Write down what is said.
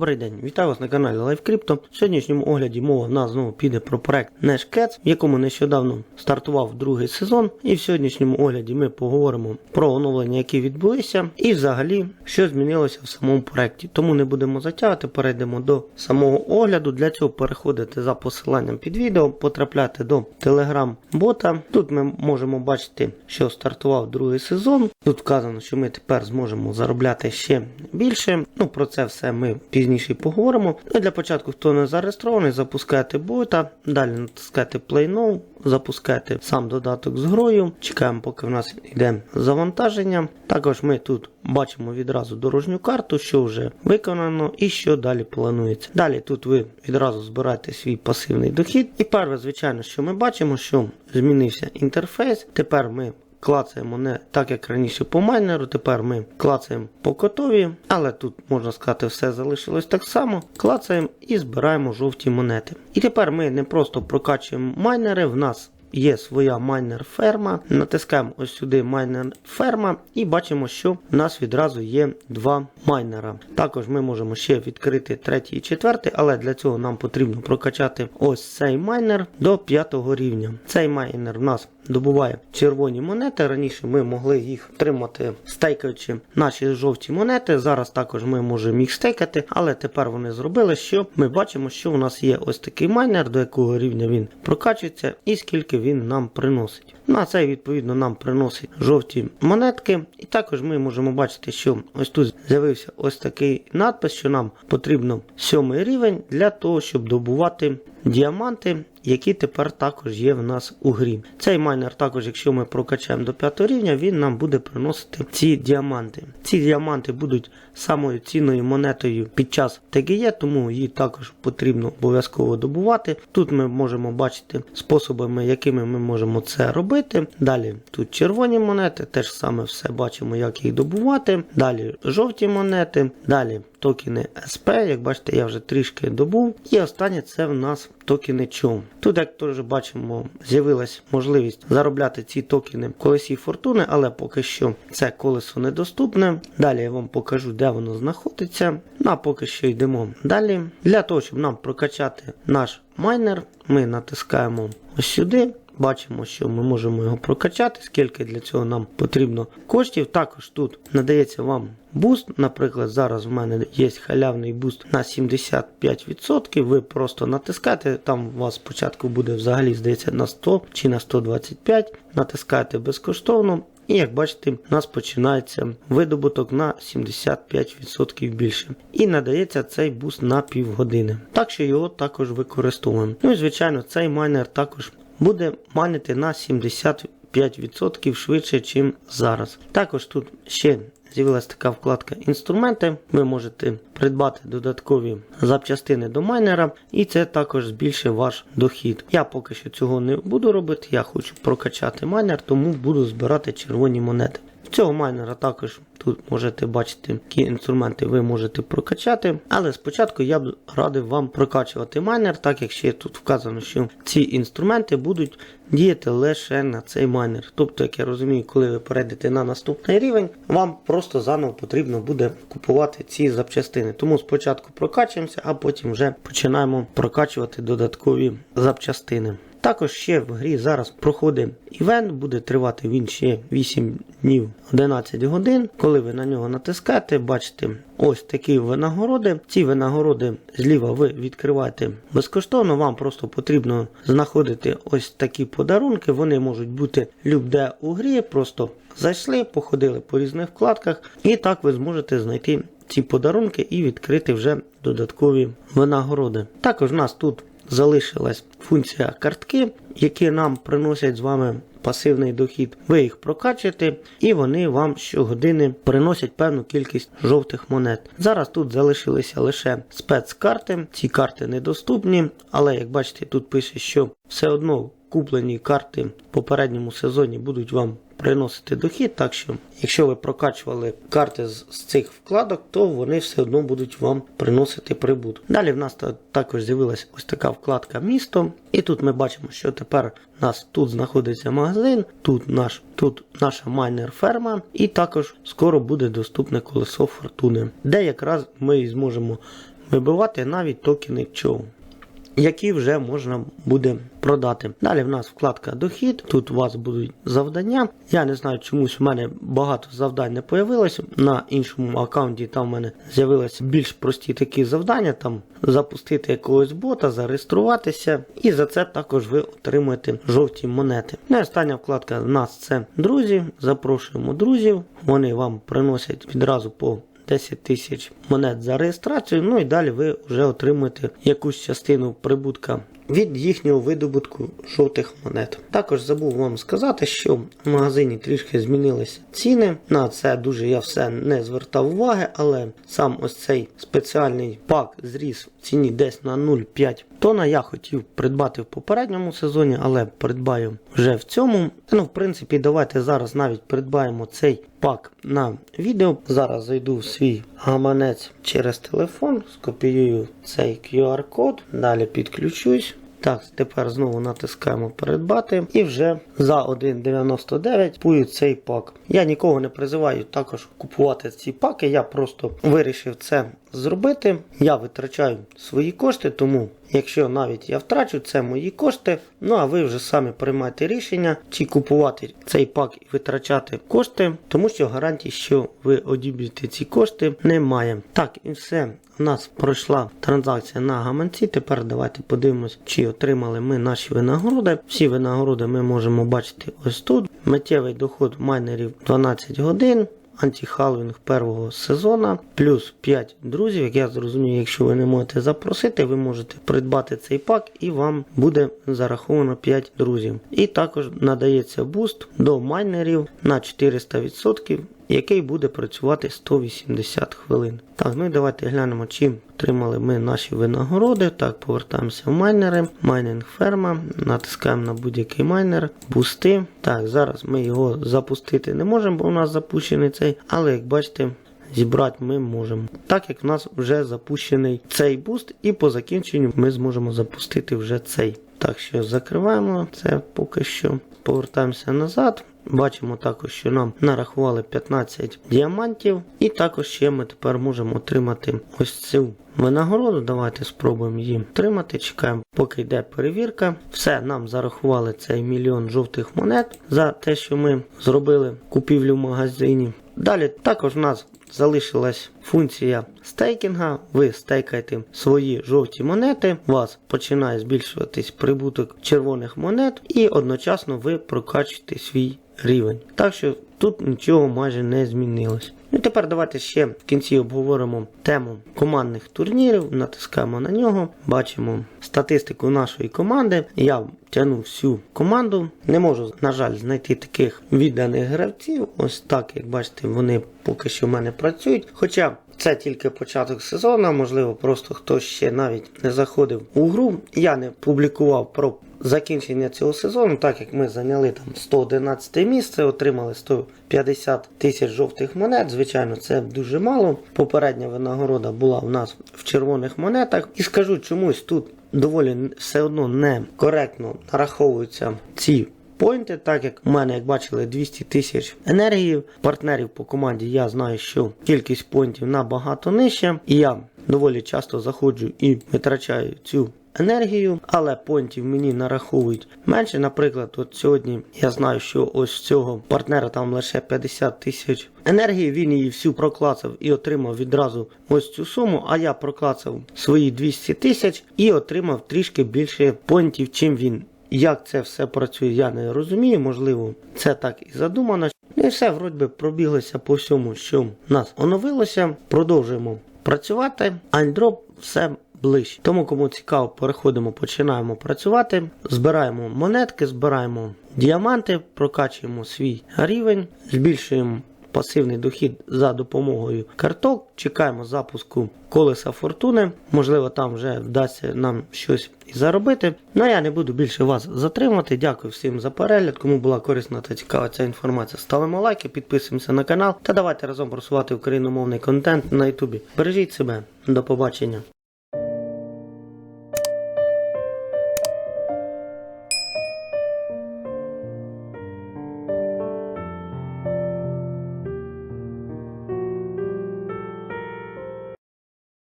Добрий день, вітаю вас на каналі LiveCrypto. В сьогоднішньому огляді мова в нас знову піде про проект NashCats, в якому нещодавно стартував другий сезон. І в сьогоднішньому огляді ми поговоримо про оновлення, які відбулися, і взагалі, що змінилося в самому проекті. Тому не будемо затягувати, перейдемо до самого огляду. Для цього переходите за посиланням під відео, потрапляти до Telegram-бота. Тут ми можемо бачити, що стартував другий сезон. Тут вказано, що ми тепер зможемо заробляти ще більше. Ну про це все ми пізніше поговоримо. Ну, для початку, хто не зареєстрований, запускайте бота, далі натискайте Play Now, запускайте сам додаток з грою. Чекаємо, поки в нас йде завантаження. Також ми тут бачимо відразу дорожню карту, що вже виконано і що далі планується. Далі тут ви відразу збираєте свій пасивний дохід. І перше, звичайно, що ми бачимо, що змінився інтерфейс. Тепер ми клацаємо не так, як раніше по майнеру. Тепер ми клацаємо по котові, але тут можна сказати, все залишилось так само. Клацаємо і збираємо жовті монети. І тепер ми не просто прокачуємо майнери, в нас. Є своя майнер ферма. Натискаємо ось сюди майнер ферма і бачимо, що в нас відразу є два майнера. Також ми можемо ще відкрити третій і четвертий, але для цього нам потрібно прокачати ось цей майнер до п'ятого рівня. Цей майнер в нас добуває червоні монети. Раніше ми могли їх отримати стейкаючи наші жовті монети. Зараз також ми можемо їх стейкати, але тепер вони зробили, що ми бачимо, що у нас є ось такий майнер, до якого рівня він прокачується, і скільки він нам приносить. На цей відповідно нам приносить жовті монетки. І також ми можемо бачити, що ось тут з'явився ось такий надпис, що нам потрібно сьомий рівень для того, щоб добувати діаманти, які тепер також є в нас у грі. Цей майнер також, якщо ми прокачаємо до 5 рівня, він нам буде приносити ці діаманти. Ці діаманти будуть самою цінною монетою під час ТГЄ, тому її також потрібно обов'язково добувати. Тут ми можемо бачити способами, якими ми можемо це робити. Далі тут червоні монети, теж саме все бачимо, як їх добувати. Далі жовті монети, далі токени SP, як бачите, я вже трішки добув. І останнє це в нас токени ЧОМ. Тут, як теж бачимо, з'явилась можливість заробляти ці токени в колесі фортуни, але поки що це колесо недоступне. Далі я вам покажу, де воно знаходиться. Ну а поки що йдемо далі. Для того, щоб нам прокачати наш майнер, ми натискаємо ось сюди. Бачимо, що ми можемо його прокачати, скільки для цього нам потрібно коштів. Також тут надається вам буст. Наприклад, зараз в мене є халявний буст на 75%. Ви просто натискаєте, там у вас спочатку буде взагалі, здається, на 100 чи на 125. Натискаєте безкоштовно. І як бачите, у нас починається видобуток на 75% більше. І надається цей буст на півгодини. Так що його також використовуємо. Ну і звичайно, цей майнер також буде майнити на 75% швидше, ніж зараз. Також тут ще з'явилася така вкладка інструменти. Ви можете придбати додаткові запчастини до майнера, і це також збільшить ваш дохід. Я поки що цього не буду робити, я хочу прокачати майнер, тому буду збирати червоні монети. Цього майнера також тут можете бачити, які інструменти ви можете прокачати. Але спочатку я б радив вам прокачувати майнер, так як ще тут вказано, що ці інструменти будуть діяти лише на цей майнер. Тобто, як я розумію, коли ви перейдете на наступний рівень, вам просто заново потрібно буде купувати ці запчастини. Тому спочатку прокачуємося, а потім вже починаємо прокачувати додаткові запчастини. Також ще в грі зараз проходить івент, буде тривати він ще 8 днів 11 годин. Коли ви на нього натискаєте, бачите ось такі винагороди. Ці винагороди зліва ви відкриваєте безкоштовно. Вам просто потрібно знаходити ось такі подарунки. Вони можуть бути любде у грі. Просто зайшли, походили по різних вкладках, і так ви зможете знайти ці подарунки і відкрити вже додаткові винагороди. Також у нас тут залишилась функція картки, які нам приносять з вами пасивний дохід. Ви їх прокачуєте, і вони вам щогодини приносять певну кількість жовтих монет. Зараз тут залишилися лише спецкарти. Ці карти недоступні, але як бачите, тут пише, що все одно куплені карти в попередньому сезоні будуть вам приносити дохід. Так що, якщо ви прокачували карти з, з цих вкладок, то вони все одно будуть вам приносити прибуток. Далі в нас також з'явилася ось така вкладка місто. І тут ми бачимо, що тепер у нас тут знаходиться магазин, тут наш, тут наша майнер ферма, і також скоро буде доступне колесо фортуни, де якраз ми зможемо вибивати навіть токени чого які вже можна буде продати. Далі в нас вкладка дохід. Тут у вас будуть завдання. Я не знаю, чомусь у мене багато завдань не появилося. На іншому аккаунті там в мене з'явилися більш прості такі завдання. Там запустити якогось бота, зареєструватися, і за це також ви отримуєте жовті монети. Ну остання вкладка в нас це друзі. Запрошуємо друзів. Вони вам приносять відразу по 10 тисяч монет за реєстрацію. Ну і далі ви вже отримуєте якусь частину прибутка від їхнього видобутку жовтих монет. Також забув вам сказати, що в магазині трішки змінилися ціни. На це дуже я все не звертав уваги, але сам ось цей спеціальний пак зріс в ціні десь на 0,5 тона. Я хотів придбати в попередньому сезоні, але придбаю вже в цьому. Ну, в принципі, давайте зараз навіть придбаємо цей пак на відео. Зараз зайду в свій гаманець через телефон, скопіюю цей QR-код, далі підключусь. Так, тепер знову натискаємо придбати і вже за 1,99 купую цей пак. Я нікого не призиваю також купувати ці паки. Я просто вирішив це зробити. Я витрачаю свої кошти, тому якщо навіть я втрачу, це мої кошти. Ну а ви вже самі приймайте рішення, чи купувати цей пак і витрачати кошти, тому що гарантій, що ви одіб'єте ці кошти, немає. Так, і все. У нас пройшла транзакція на гаманці. Тепер давайте подивимось, чи отримали ми наші винагороди. Всі винагороди ми можемо бачити ось тут. Миттєвий доход майнерів 12 годин. Антихалвінг першого сезону, плюс 5 друзів. Як я зрозумів, якщо ви не можете запросити, ви можете придбати цей пак і вам буде зараховано 5 друзів. І також надається буст до майнерів на 400%, який буде працювати 180 хвилин. Так, ну і давайте глянемо, чим отримали ми наші винагороди. Так, повертаємося в майнери. Майнинг ферма. Натискаємо на будь-який майнер, бусти. Так, зараз ми його запустити не можемо, бо у нас запущений цей, але як бачите. Зібрати ми можемо. Так як в нас вже запущений цей буст, і по закінченню ми зможемо запустити вже цей. Так що закриваємо це поки що. Повертаємося назад. Бачимо також, що нам нарахували 15 діамантів, і також ще ми тепер можемо отримати ось цю винагороду. Давайте спробуємо її отримати. Чекаємо, поки йде перевірка. Все, нам зарахували цей мільйон жовтих монет за те, що ми зробили купівлю в магазині. Далі також в нас залишилась функція стейкінга. Ви стейкаєте свої жовті монети, у вас починає збільшуватись прибуток червоних монет, і одночасно ви прокачуєте свій рівень. Так що тут нічого майже не змінилось. Ну і тепер давайте ще в кінці обговоримо тему командних турнірів. Натискаємо на нього, бачимо статистику нашої команди. Я тягну всю команду. Не можу, на жаль, знайти таких відданих гравців. Ось так, як бачите, вони поки що в мене працюють. Хоча це тільки початок сезону, можливо, просто хтось ще навіть не заходив у гру. Я не публікував про закінчення цього сезону, так як ми зайняли там 111 місце, отримали 150 тисяч жовтих монет. Звичайно, це дуже мало. Попередня винагорода була у нас в червоних монетах. І скажу чомусь тут доволі все одно не коректно нараховуються ці. Пойнти, так як у мене, як бачили, 200 тисяч енергії. Партнерів по команді я знаю, що кількість поінтів набагато нижча, і я доволі часто заходжу і витрачаю цю енергію, але понтів мені нараховують менше. Наприклад, от сьогодні я знаю, що ось цього партнера там лише 50 тисяч енергії. Він її всю проклацав і отримав відразу ось цю суму. А я проклацав свої 200 тисяч і отримав трішки більше понтів, чим він. Як це все працює, я не розумію. Можливо, це так і задумано. І все, вроді би, пробіглося по всьому, що в нас оновилося. Продовжуємо працювати. Андроп все ближче. Тому, кому цікаво, переходимо, починаємо працювати. Збираємо монетки, збираємо діаманти, прокачуємо свій рівень, збільшуємо. Пасивний дохід за допомогою карток. Чекаємо запуску колеса фортуни. Можливо, там вже вдасться нам щось і заробити. Ну а я не буду більше вас затримувати. Дякую всім за перегляд. Кому була корисна та цікава ця інформація, ставимо лайки, підписуємося на канал та давайте разом просувати україномовний контент на Ютубі. Бережіть себе, до побачення.